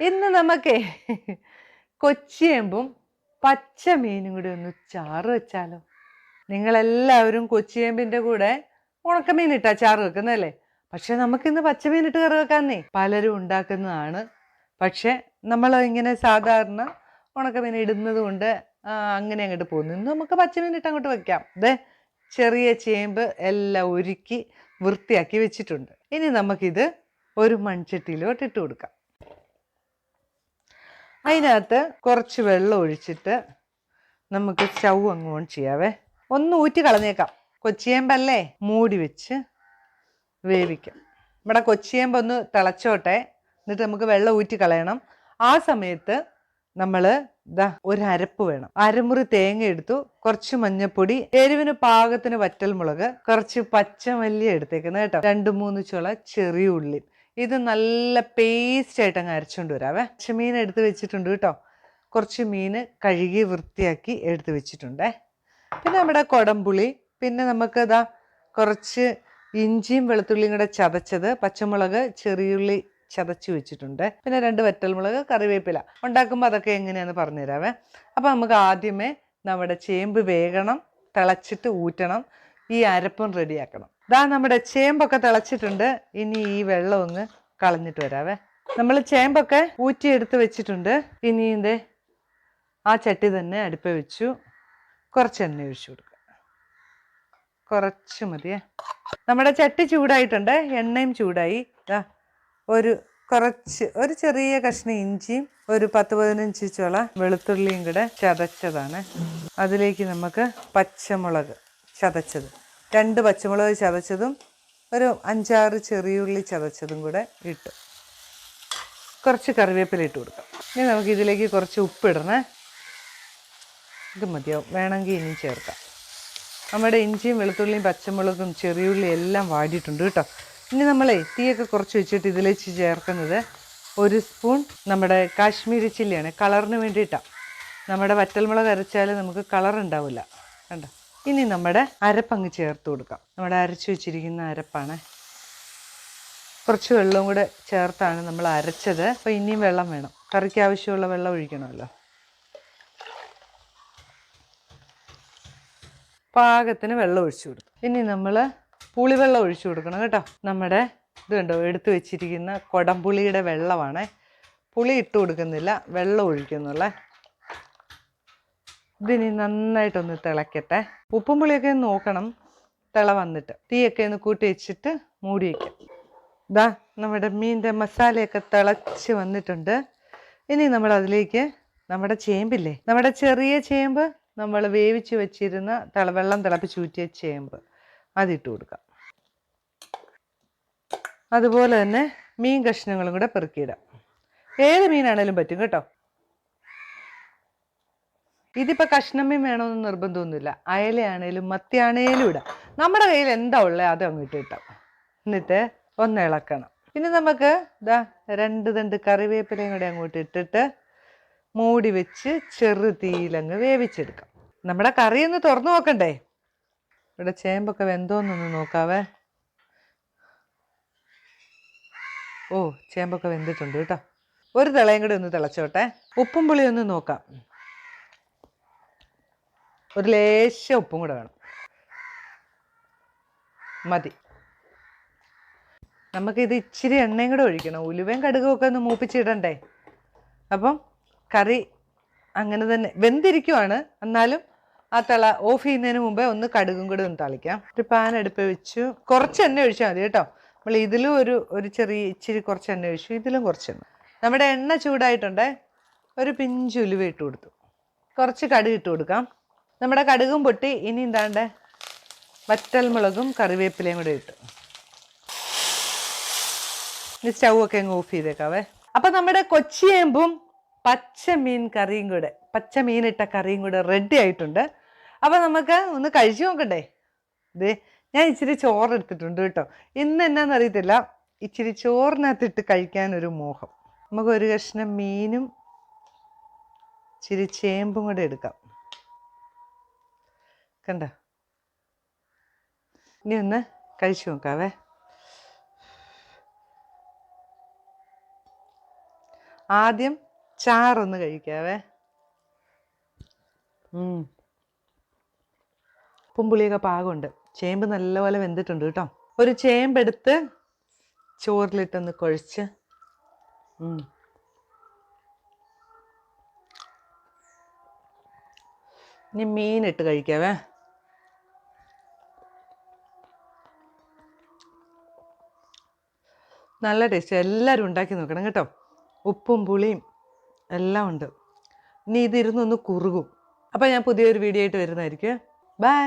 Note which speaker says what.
Speaker 1: ഇന്ന് നമുക്ക് കൊച്ചിയേമ്പും പച്ച മീനും കൂടി ഒന്ന് ചാറ് വെച്ചാലോ. നിങ്ങളെല്ലാവരും കൊച്ചിയേമ്പിന്റെ കൂടെ ഉണക്കമീൻ ഇട്ടാ ചാറ് വെക്കുന്നതല്ലേ? പക്ഷെ നമുക്കിന്ന് പച്ചമീൻ ഇട്ട് കറി വെക്കാന്നേ. പലരും ഉണ്ടാക്കുന്നതാണ്. പക്ഷെ നമ്മൾ ഇങ്ങനെ സാധാരണ ഉണക്കമീൻ ഇടുന്നത് കൊണ്ട് അങ്ങനെ അങ്ങോട്ട് പോകുന്നു. ഇന്ന് നമുക്ക് പച്ചമീൻ ഇട്ട് അങ്ങോട്ട് വെക്കാം. ദേ ചെറിയ ചേമ്പ് എല്ലാം ഒരുക്കി വൃത്തിയാക്കി വെച്ചിട്ടുണ്ട്. ഇനി നമുക്കിത് ഒരു മൺചട്ടിയിലോട്ട് ഇട്ട് കൊടുക്കാം. അതിനകത്ത് കുറച്ച് വെള്ളം ഒഴിച്ചിട്ട് നമുക്ക് ചവ് അങ്ങ് ഓൺ ചെയ്യാവേ. ഒന്ന് ഊറ്റി കളഞ്ഞേക്കാം. കൊച്ചിയേമ്പല്ലേ? മൂടി വെച്ച് വേവിക്കാം. ഇവിടെ കൊച്ചിയേമ്പ് ഒന്ന് തിളച്ചോട്ടെ. എന്നിട്ട് നമുക്ക് വെള്ളം ഊറ്റി കളയണം. ആ സമയത്ത് നമ്മൾ ഇതാ ഒരു അരപ്പ് വേണം. അരമുറി തേങ്ങ എടുത്തു കുറച്ച് മഞ്ഞപ്പൊടി എരിവിന് പാകത്തിന് വറ്റൽമുളക് കുറച്ച് പച്ചമല്ലി എടുത്തേക്കുന്നത് കേട്ടോ. രണ്ട് മൂന്ന് ചുള ചെറിയ ഉള്ളി. ഇത് നല്ല പേസ്റ്റ് ആയിട്ട് അങ്ങ് അരച്ചുകൊണ്ട് വരാവേ മീൻ എടുത്ത് വെച്ചിട്ടുണ്ട് കേട്ടോ. കുറച്ച് മീൻ കഴുകി വൃത്തിയാക്കി എടുത്ത് വെച്ചിട്ടുണ്ടേ. പിന്നെ നമ്മുടെ കൊടംപുളി പിന്നെ നമുക്ക് ഇതാ കുറച്ച് ഇഞ്ചിയും വെളുത്തുള്ളിയും കൂടെ ചതച്ചത് പച്ചമുളക് ചെറിയുള്ളി ചതച്ച് വെച്ചിട്ടുണ്ട്. പിന്നെ രണ്ട് വറ്റൽമുളക് കറിവേപ്പില. ഉണ്ടാക്കുമ്പോൾ അതൊക്കെ എങ്ങനെയാന്ന് പറഞ്ഞുതരാവേ. അപ്പം നമുക്ക് ആദ്യമേ നമ്മുടെ ചേമ്പ് വേകണം തിളച്ചിട്ട് ഊറ്റണം. ഈ അരപ്പും റെഡിയാക്കണം. ഇതാ നമ്മുടെ ചേമ്പൊക്കെ തിളച്ചിട്ടുണ്ട്. ഇനി ഈ വെള്ളം ഒന്ന് കളഞ്ഞിട്ട് വരാവേ. നമ്മൾ ചേമ്പൊക്കെ ഊറ്റിയെടുത്ത് വെച്ചിട്ടുണ്ട്. ഇനി ഇതിന്റെ ആ ചട്ടി തന്നെ അടുപ്പ് വെച്ചു. കുറച്ച് എണ്ണ ഒഴിച്ചു കൊടുക്കുക. കുറച്ച് മതിയേ നമ്മുടെ ചട്ടി ചൂടായിട്ടുണ്ട്. എണ്ണയും ചൂടായി. ഒരു കുറച്ച് ഒരു ചെറിയ കഷ്ണം ഇഞ്ചിയും ഒരു പത്ത് പതിനഞ്ച് ചുള വെളുത്തുള്ളിയും കൂടെ ചതച്ചതാണ്. അതിലേക്ക് നമുക്ക് പച്ചമുളക് ചതച്ചത്. രണ്ട് പച്ചമുളക് ചതച്ചതും ഒരു അഞ്ചാറ് ചെറിയുള്ളി ചതച്ചതും കൂടെ ഇട്ട് കുറച്ച് കറിവേപ്പില ഇട്ട് കൊടുക്കാം. ഇനി നമുക്ക് ഇതിലേക്ക് കുറച്ച് ഉപ്പിടണേ. ഇത് മതിയാവും. വേണമെങ്കിൽ ഇനിയും ചേർക്കാം. നമ്മുടെ ഇഞ്ചിയും വെളുത്തുള്ളിയും പച്ചമുളകും ചെറിയുള്ളി എല്ലാം വാടിയിട്ടുണ്ട് കേട്ടോ. ഇനി നമ്മളെ തീയൊക്കെ കുറച്ച് വെച്ചിട്ട് ഇതിലേക്ക് ചേർക്കുന്നത് ഒരു സ്പൂൺ നമ്മുടെ കാശ്മീരി ചില്ലിയാണ്. കളറിന് വേണ്ടിയിട്ടാണ് നമ്മുടെ വറ്റൽമുളക് അരച്ചാൽ നമുക്ക് കളർ ഉണ്ടാവില്ല. കണ്ടോ? ഇനി നമ്മുടെ അരപ്പങ്ങ് ചേർത്ത് കൊടുക്കാം. നമ്മുടെ അരച്ചു വെച്ചിരിക്കുന്ന അരപ്പാണ്. കുറച്ച് വെള്ളവും കൂടെ ചേർത്താണ് നമ്മൾ അരച്ചത്. അപ്പോൾ ഇനിയും വെള്ളം വേണം. കറിക്ക് ആവശ്യമുള്ള വെള്ളം ഒഴിക്കണമല്ലോ. പാകത്തിന് വെള്ളം ഒഴിച്ചു കൊടുക്കും ഇനി നമ്മൾ പുളിവെള്ളം ഒഴിച്ചു കൊടുക്കണം കേട്ടോ. നമ്മുടെ ഇത് കണ്ടോ എടുത്തു വെച്ചിരിക്കുന്ന കൊടംപുളിയുടെ വെള്ളമാണ്. പുളി ഇട്ട് കൊടുക്കുന്നില്ല വെള്ളം ഒഴിക്കുന്നുള്ളേ. ഇതിനി നന്നായിട്ടൊന്ന് തിളക്കട്ടെ. ഉപ്പും പുളിയൊക്കെ നോക്കണം തിള വന്നിട്ട്. തീയൊക്കെ ഒന്ന് കൂട്ടി വെച്ചിട്ട് മൂടി വയ്ക്കാം ഇതാ നമ്മുടെ മീന്റെ മസാലയൊക്കെ തിളച്ച് വന്നിട്ടുണ്ട്. ഇനി നമ്മൾ അതിലേക്ക് നമ്മുടെ ചേമ്പില്ലേ? നമ്മുടെ ചെറിയ ചേമ്പ് നമ്മൾ വേവിച്ച് വെച്ചിരുന്ന തിള വെള്ളം തിളപ്പിച്ച് ഊറ്റിയ ചേമ്പ്. അതിട്ട് കൊടുക്കാം. അതുപോലെ തന്നെ മീൻ കഷ്ണങ്ങളും കൂടെ പെറുക്കിയിടാം. ഏത് മീനാണേലും പറ്റും കേട്ടോ. ഇതിപ്പോൾ കഷ്ണമ്മയും വേണമെന്ന് നിർബന്ധമൊന്നുമില്ല. അയലയാണേലും മത്തിയാണേലും ഇടാം. നമ്മുടെ കയ്യിൽ എന്താ ഉള്ളത് അത് അങ്ങോട്ട് ഇട്ടാം എന്നിട്ട് ഒന്ന് ഇളക്കണം. പിന്നെ നമുക്ക് ഇതാ രണ്ട് തണ്ട് കറിവേപ്പിലയും കൂടെ അങ്ങോട്ട് ഇട്ടിട്ട് മൂടി വെച്ച് ചെറു തീയിലങ്ങ് വേവിച്ചെടുക്കാം. നമ്മുടെ കറി ഒന്ന് തുറന്നു നോക്കണ്ടേ? ഇവിടെ ചേമ്പൊക്കെ വെന്തോന്നൊന്ന് നോക്കാവേ. ഓ ചേമ്പൊക്കെ വെന്തിട്ടുണ്ട് കേട്ടോ. ഒരു തിളയും കൂടി ഒന്ന് തിളച്ചോട്ടെ. ഉപ്പും പുളിയൊന്ന് നോക്കാം. ഒരു ലേശം ഉപ്പും കൂടെ വേണം. മതി. നമുക്കിത് ഇച്ചിരി എണ്ണയും കൂടെ ഒഴിക്കണം. ഉലുവയും കടുകും ഒക്കെ ഒന്ന് മൂപ്പിച്ചിടണ്ടേ അപ്പം കറി അങ്ങനെ തന്നെ വെന്തിരിക്കുവാണ്. എന്നാലും ആ തള ഓഫ് ചെയ്യുന്നതിന് മുമ്പേ ഒന്ന് കടുകും കൂടെ ഒന്ന് തളിക്കാം. ഒരു പാൻ അടുപ്പ് വെച്ചു. കുറച്ച് എണ്ണ ഒഴിച്ചാൽ മതി കേട്ടോ. നമ്മൾ ഇതിലും ഒരു ഒരു ചെറിയ ഇച്ചിരി കുറച്ച് എണ്ണ ഒഴിച്ചു. ഇതിലും കുറച്ച് എണ്ണ. നമ്മുടെ എണ്ണ ചൂടായിട്ടുണ്ടേ? ഒരു പിഞ്ച് ഉലുവ ഇട്ട് കൊടുത്തു. കുറച്ച് കടുക് ഇട്ട് കൊടുക്കാം. നമ്മുടെ കടുകും പൊട്ടി. ഇനി എന്താണ്ട്? വറ്റൽമുളകും കറിവേപ്പിലയും കൂടെ ഇട്ടു. ഇനി സ്റ്റൗ ഒക്കെ അങ്ങ് ഓഫ് ചെയ്തേക്കാവേ. അപ്പം നമ്മുടെ കൊച്ചിയേമ്പും പച്ചമീൻ കറിയും കൂടെ പച്ച മീനിട്ട കറിയും കൂടെ റെഡി ആയിട്ടുണ്ട്. അപ്പം നമുക്ക് ഒന്ന് കഴിച്ചു നോക്കണ്ടേ? ദേ ഞാൻ ഇച്ചിരി ചോറ് എടുത്തിട്ടുണ്ട് കേട്ടോ. ഇന്ന് എന്നാന്ന് അറിയത്തില്ല. ഇച്ചിരി ചോറിനകത്തിട്ട് കഴിക്കാൻ ഒരു മോഹം. നമുക്ക് ഒരു കഷ്ണം മീനും ഇച്ചിരി ചേമ്പും കൂടെ എടുക്കാം. കണ്ട. ഇനി ഒന്ന് കഴിച്ചു നോക്കാവേ. ആദ്യം ചാറൊന്ന് കഴിക്കാവേ. പുമ്പുളിയൊക്കെ പാകമുണ്ട്. ചേമ്പ് നല്ലപോലെ വെന്തിട്ടുണ്ട് കേട്ടോ. ഒരു ചേമ്പെടുത്ത് ചോറിലിട്ടൊന്ന് കുഴച്ച്. ഇനി മീനിട്ട് കഴിക്കാവേ. നല്ല ടേസ്റ്റ് എല്ലാവരും ഉണ്ടാക്കി നോക്കണം കേട്ടോ. ഉപ്പും പുളിയും എല്ലാം ഉണ്ട്. ഇനി ഇതിരുന്നൊന്ന് കുറുകും. അപ്പോൾ ഞാൻ പുതിയൊരു വീഡിയോ ആയിട്ട് വരുന്നതായിരിക്കും. ബൈ